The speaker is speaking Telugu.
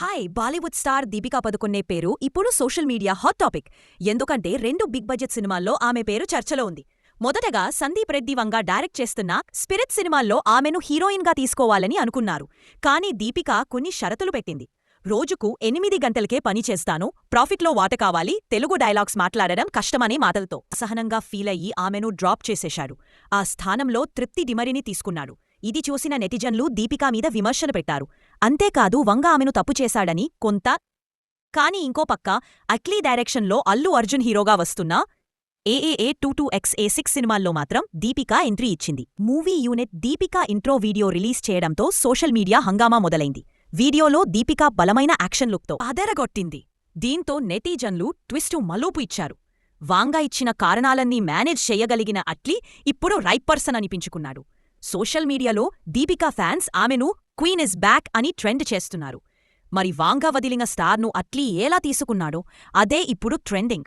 Hi Bollywood star Deepika Padukone పేరు ఇప్పుడు సోషల్ మీడియా హాట్ టాపిక్ ఎందుకంటే రెండు బిగ్ బడ్జెట్ సినిమాల్లో ఆమె పేరు చర్చలో ఉంది. మొదటగా సందీప్ రెడ్డి వంగ డైరెక్ట్ చేస్తున్న స్పిరిట్ సినిమాల్లో ఆమెను హీరోయిన్గా తీసుకోవాలని అనుకున్నారు. కానీ దీపిక కొన్ని షరతులు పెట్టింది. రోజుకు ఎనిమిది గంటలకే పని చేస్తాను ప్రాఫిట్లో వాట కావాలి తెలుగు డైలాగ్స్ మాట్లాడడం కష్టమనే మాటలతో అసహనంగా అయ్యి ఆమెను డ్రాప్ చేసేశాడు. ఆ స్థానంలో తృప్తి డిమరిని తీసుకున్నాడు. ఇది చూసిన నెటిజన్లు దీపికా మీద విమర్శలు పెట్టారు. అంతేకాదు వంగ ఆమెను తప్పు చేశాడని కొంత కాని ఇంకో పక్క అట్లీ డైరెక్షన్లో అల్లు అర్జున్ హీరోగా వస్తున్న AAA two two X A six సినిమాల్లో మాత్రం దీపికా ఎంట్రీ ఇచ్చింది. Movie unit Deepika intro video release చేయడంతో సోషల్ మీడియా హంగామా మొదలైంది. వీడియోలో దీపికా బలమైన యాక్షన్ లుక్తో అదరగొట్టింది. దీంతో నెటిజన్లు ట్విస్టు మలుపు ఇచ్చారు. వాంగా ఇచ్చిన కారణాలన్నీ మేనేజ్ చెయ్యగలిగిన అట్లీ ఇప్పుడు రైట్ పర్సన్ అనిపించుకున్నాడు. సోషల్ మీడియాలో దీపికా ఫ్యాన్స్ ఆమెను క్వీన్ ఇస్ బ్యాక్ అని ట్రెండ్ చేస్తున్నారు. మరి వాంగా వదిలిన స్టార్ను అట్లీ ఎలా తీసుకున్నాడో అదే ఇప్పుడు ట్రెండింగ్.